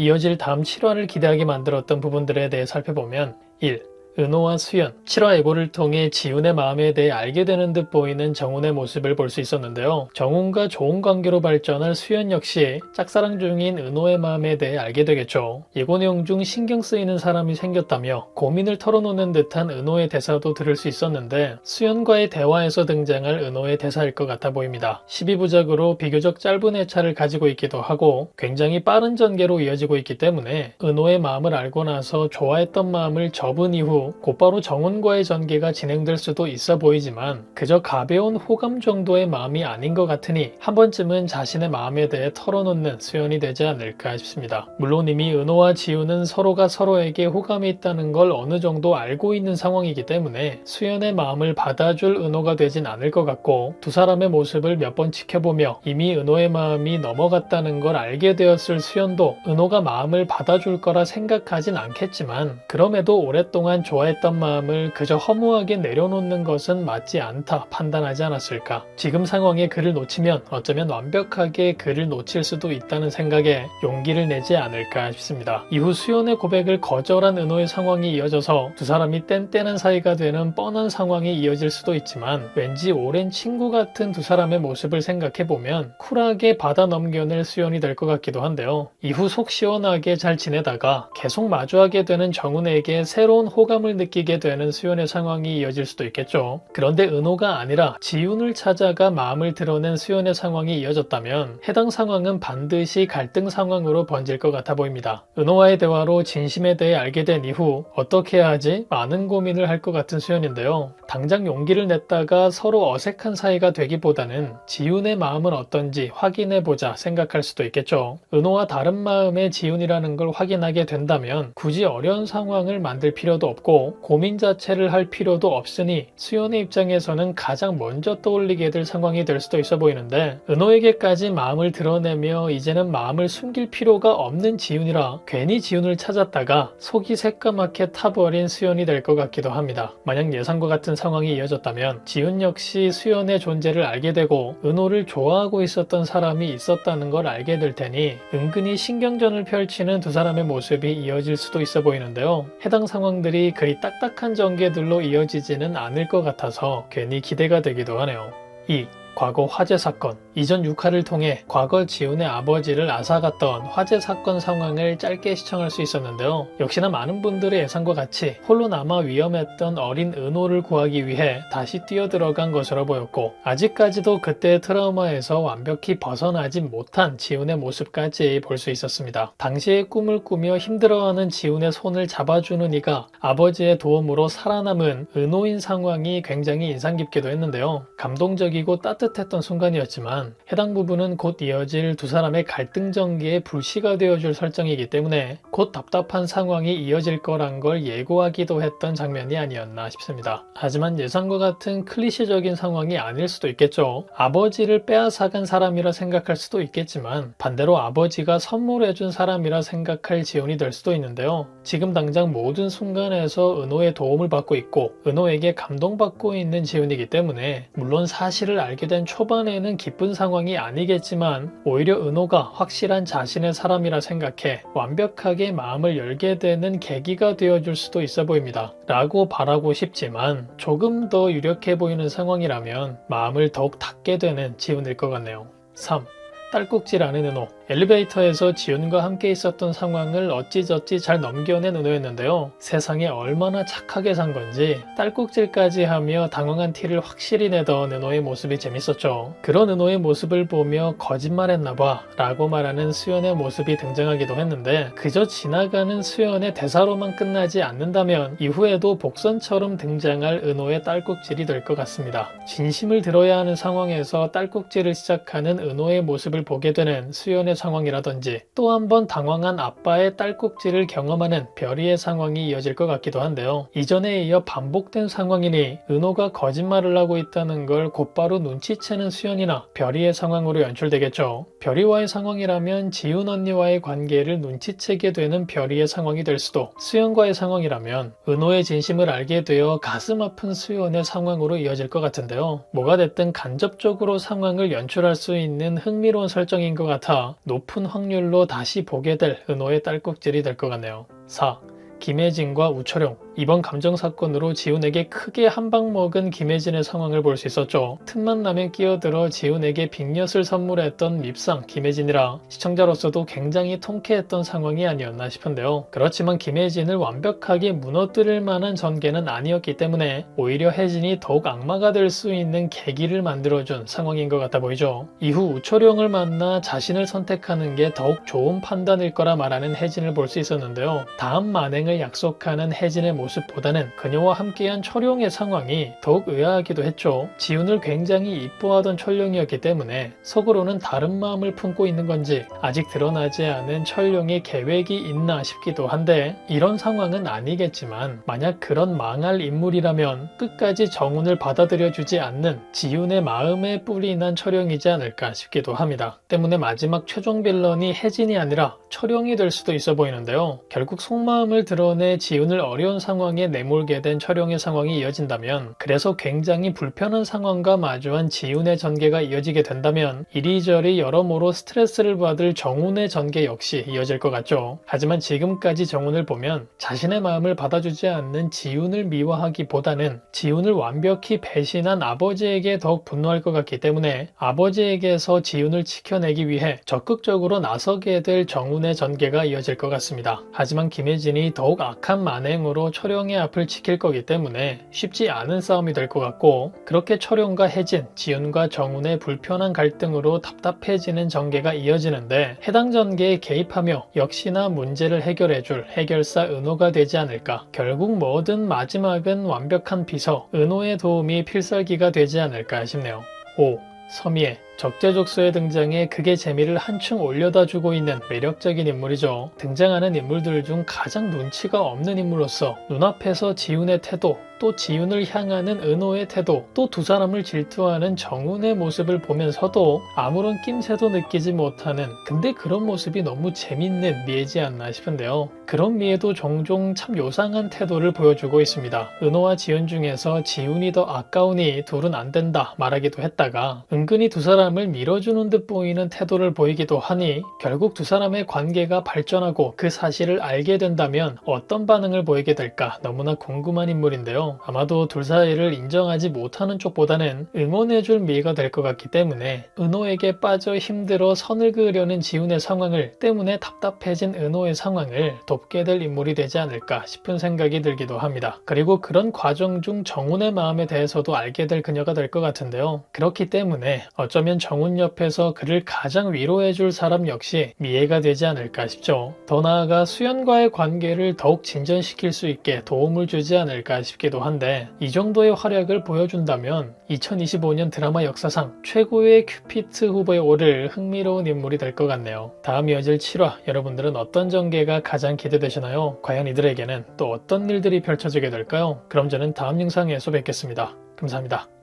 이어질 다음 7화를 기대하게 만들었던 부분들에 대해 살펴보면 1. 은호와 수연, 7화 예고를 통해 지훈의 마음에 대해 알게 되는 듯 보이는 정훈의 모습을 볼 수 있었는데요. 정훈과 좋은 관계로 발전할 수연 역시 짝사랑 중인 은호의 마음에 대해 알게 되겠죠. 예고 내용 중 신경 쓰이는 사람이 생겼다며 고민을 털어놓는 듯한 은호의 대사도 들을 수 있었는데 수연과의 대화에서 등장할 은호의 대사일 것 같아 보입니다. 12부작으로 비교적 짧은 회차를 가지고 있기도 하고 굉장히 빠른 전개로 이어지고 있기 때문에 은호의 마음을 알고 나서 좋아했던 마음을 접은 이후 곧바로 정훈과의 전개가 진행될 수도 있어 보이지만 그저 가벼운 호감 정도의 마음이 아닌 것 같으니 한 번쯤은 자신의 마음에 대해 털어놓는 수연이 되지 않을까 싶습니다. 물론 이미 은호와 지우는 서로가 서로에게 호감이 있다는 걸 어느 정도 알고 있는 상황이기 때문에 수연의 마음을 받아줄 은호가 되진 않을 것 같고 두 사람의 모습을 몇 번 지켜보며 이미 은호의 마음이 넘어갔다는 걸 알게 되었을 수연도 은호가 마음을 받아줄 거라 생각하진 않겠지만 그럼에도 오랫동안 좋아했던 마음을 그저 허무하게 내려놓는 것은 맞지 않다 판단하지 않았을까. 지금 상황에 그를 놓치면 어쩌면 완벽하게 그를 놓칠 수도 있다는 생각에 용기를 내지 않을까 싶습니다. 이후 수연의 고백을 거절한 은호의 상황이 이어져서 두 사람이 뗀뗀한 사이가 되는 뻔한 상황이 이어질 수도 있지만 왠지 오랜 친구 같은 두 사람의 모습을 생각해보면 쿨하게 받아 넘겨낼 수연이 될 것 같기도 한데요. 이후 속 시원하게 잘 지내다가 계속 마주하게 되는 정훈에게 새로운 호감 을 느끼게 되는 수연의 상황이 이어질 수도 있겠죠. 그런데 은호가 아니라 지훈을 찾아가 마음을 드러낸 수연의 상황이 이어졌다면 해당 상황은 반드시 갈등 상황으로 번질 것 같아 보입니다. 은호와의 대화로 진심에 대해 알게 된 이후 어떻게 해야 하지? 많은 고민을 할 것 같은 수연인데요. 당장 용기를 냈다가 서로 어색한 사이가 되기보다는 지훈의 마음은 어떤지 확인해보자 생각할 수도 있겠죠. 은호와 다른 마음의 지훈이라는 걸 확인하게 된다면 굳이 어려운 상황을 만들 필요도 없고 고민 자체를 할 필요도 없으니 수연의 입장에서는 가장 먼저 떠올리게 될 상황이 될 수도 있어 보이는데 은호에게까지 마음을 드러내며 이제는 마음을 숨길 필요가 없는 지훈이라 괜히 지훈을 찾았다가 속이 새까맣게 타버린 수연이 될 것 같기도 합니다. 만약 예상과 같은 상황이 이어졌다면 지훈 역시 수연의 존재를 알게 되고 은호를 좋아하고 있었던 사람이 있었다는 걸 알게 될 테니 은근히 신경전을 펼치는 두 사람의 모습이 이어질 수도 있어 보이는데요. 해당 상황들이 그리 딱딱한 전개들로 이어지지는 않을 것 같아서 괜히 기대가 되기도 하네요. 2. 과거 화재 사건. 이전 6화를 통해 과거 지훈의 아버지를 앗아갔던 화재 사건 상황을 짧게 시청할 수 있었는데요. 역시나 많은 분들의 예상과 같이 홀로 남아 위험했던 어린 은호를 구하기 위해 다시 뛰어들어간 것으로 보였고 아직까지도 그때의 트라우마에서 완벽히 벗어나지 못한 지훈의 모습까지 볼 수 있었습니다. 당시의 꿈을 꾸며 힘들어하는 지훈의 손을 잡아주는 이가 아버지의 도움으로 살아남은 은호인 상황이 굉장히 인상 깊기도 했는데요. 감동적이고 따뜻했던 순간이었지만 해당 부분은 곧 이어질 두 사람의 갈등 전개의 불씨가 되어줄 설정이기 때문에 곧 답답한 상황이 이어질 거란 걸 예고하기도 했던 장면이 아니었나 싶습니다. 하지만 예상과 같은 클리셰적인 상황이 아닐 수도 있겠죠. 아버지를 빼앗아간 사람이라 생각할 수도 있겠지만 반대로 아버지가 선물해준 사람이라 생각할 지원이 될 수도 있는데요. 지금 당장 모든 순간에서 은호의 도움을 받고 있고 은호에게 감동받고 있는 지훈이기 때문에 물론 사실을 알게 된 초반에는 기쁜 상황이 아니겠지만 오히려 은호가 확실한 자신의 사람이라 생각해 완벽하게 마음을 열게 되는 계기가 되어줄 수도 있어 보입니다. 라고 바라고 싶지만 조금 더 유력해 보이는 상황이라면 마음을 더욱 닫게 되는 지훈일 것 같네요. 3. 딸꾹질하는 은호 엘리베이터에서 지훈과 함께 있었던 상황을 어찌저찌 잘 넘겨낸 은호였는데요. 세상에 얼마나 착하게 산 건지 딸꾹질까지 하며 당황한 티를 확실히 내던 은호의 모습이 재밌었죠. 그런 은호의 모습을 보며 거짓말했나봐 라고 말하는 수연의 모습이 등장하기도 했는데 그저 지나가는 수연의 대사로만 끝나지 않는다면 이후에도 복선처럼 등장할 은호의 딸꾹질이 될 것 같습니다. 진심을 들어야 하는 상황에서 딸꾹질을 시작하는 은호의 모습을 보게 되는 수연의 상황이라든지 또 한 번 당황한 아빠의 딸꾹질을 경험하는 별이의 상황이 이어질 것 같기도 한데요. 이전에 이어 반복된 상황이니 은호가 거짓말을 하고 있다는 걸 곧바로 눈치채는 수연이나 별이의 상황으로 연출되겠죠. 별이와의 상황이라면 지훈 언니와의 관계를 눈치채게 되는 별이의 상황이 될 수도 수연과의 상황이라면 은호의 진심을 알게 되어 가슴 아픈 수연의 상황으로 이어질 것 같은데요. 뭐가 됐든 간접적으로 상황을 연출할 수 있는 흥미로운 설정인 것 같아 높은 확률로 다시 보게 될 은호의 딸꾹질이 될 것 같네요. 4. 김혜진과 우철용 이번 감정 사건으로 지훈에게 크게 한 방 먹은 김혜진의 상황을 볼 수 있었죠. 틈만 나면 끼어들어 지훈에게 빅엿을 선물했던 밉상 김혜진이라 시청자로서도 굉장히 통쾌했던 상황이 아니었나 싶은데요. 그렇지만 김혜진을 완벽하게 무너뜨릴 만한 전개는 아니었기 때문에 오히려 혜진이 더욱 악마가 될 수 있는 계기를 만들어준 상황인 것 같아 보이죠. 이후 우철용을 만나 자신을 선택하는 게 더욱 좋은 판단일 거라 말하는 혜진을 볼 수 있었는데요. 다음 만행을 약속하는 혜진의 모습 보다는 그녀와 함께한 철용의 상황이 더욱 의아하기도 했죠. 지훈을 굉장히 이뻐하던 철용이었기 때문에 속으로는 다른 마음을 품고 있는 건지 아직 드러나지 않은 철용의 계획이 있나 싶기도 한데 이런 상황은 아니겠지만 만약 그런 망할 인물이라면 끝까지 정훈을 받아들여 주지 않는 지훈의 마음에 뿌리 난 철용이지 않을까 싶기도 합니다. 때문에 마지막 최종 빌런이 혜진이 아니라 철용이 될 수도 있어 보이는데요. 결국 속마음을 드러내 지훈을 어려운 상황에 내몰게 된 철용의 상황이 이어진다면 그래서 굉장히 불편한 상황과 마주한 지훈의 전개가 이어지게 된다면 이리저리 여러모로 스트레스를 받을 정훈의 전개 역시 이어질 것 같죠. 하지만 지금까지 정훈을 보면 자신의 마음을 받아주지 않는 지훈을 미워하기보다는 지훈을 완벽히 배신한 아버지에게 더욱 분노할 것 같기 때문에 아버지에게서 지훈을 지켜내기 위해 적극적으로 나서게 될 정훈 의 전개가 이어질 것 같습니다. 하지만 김혜진이 더욱 악한 만행으로 철용의 앞을 지킬 거기 때문에 쉽지 않은 싸움이 될 것 같고 그렇게 철용과 혜진, 지훈과 정훈의 불편한 갈등으로 답답해지는 전개가 이어지는데 해당 전개에 개입하며 역시나 문제를 해결해줄 해결사 은호가 되지 않을까 결국 뭐든 마지막은 완벽한 비서 은호의 도움이 필살기가 되지 않을까 싶네요. 5. 서미애 적재적소에 등장해 극의 재미를 한층 올려다 주고 있는 매력적인 인물이죠. 등장하는 인물들 중 가장 눈치가 없는 인물로서 눈앞에서 지훈의 태도, 또 지훈을 향하는 은호의 태도, 또 두 사람을 질투하는 정훈의 모습을 보면서도 아무런 낌새도 느끼지 못하는 근데 그런 모습이 너무 재밌는 미애지 않나 싶은데요. 그런 미애도 종종 참 요상한 태도를 보여주고 있습니다. 은호와 지훈 중에서 지훈이 더 아까우니 둘은 안 된다 말하기도 했다가 은근히 두 사람 을 밀어주는 듯 보이는 태도를 보이기도 하니 결국 두 사람의 관계가 발전하고 그 사실을 알게 된다면 어떤 반응을 보이게 될까 너무나 궁금한 인물인데요. 아마도 둘 사이를 인정하지 못하는 쪽보다는 응원해줄 미가 될 것 같기 때문에 은호에게 빠져 힘들어 선을 그으려는 지훈의 상황을 때문에 답답해진 은호의 상황을 돕게 될 인물이 되지 않을까 싶은 생각이 들기도 합니다. 그리고 그런 과정 중 정훈의 마음에 대해서도 알게 될 그녀가 될 것 같은데요. 그렇기 때문에 어쩌면 정훈 옆에서 그를 가장 위로해줄 사람 역시 미애가 되지 않을까 싶죠. 더 나아가 수연과의 관계를 더욱 진전시킬 수 있게 도움을 주지 않을까 싶기도 한데 이 정도의 활약을 보여준다면 2025년 드라마 역사상 최고의 큐피트 후보에 오를 흥미로운 인물이 될 것 같네요. 다음 이어질 7화 여러분들은 어떤 전개가 가장 기대되시나요? 과연 이들에게는 또 어떤 일들이 펼쳐지게 될까요? 그럼 저는 다음 영상에서 뵙겠습니다. 감사합니다.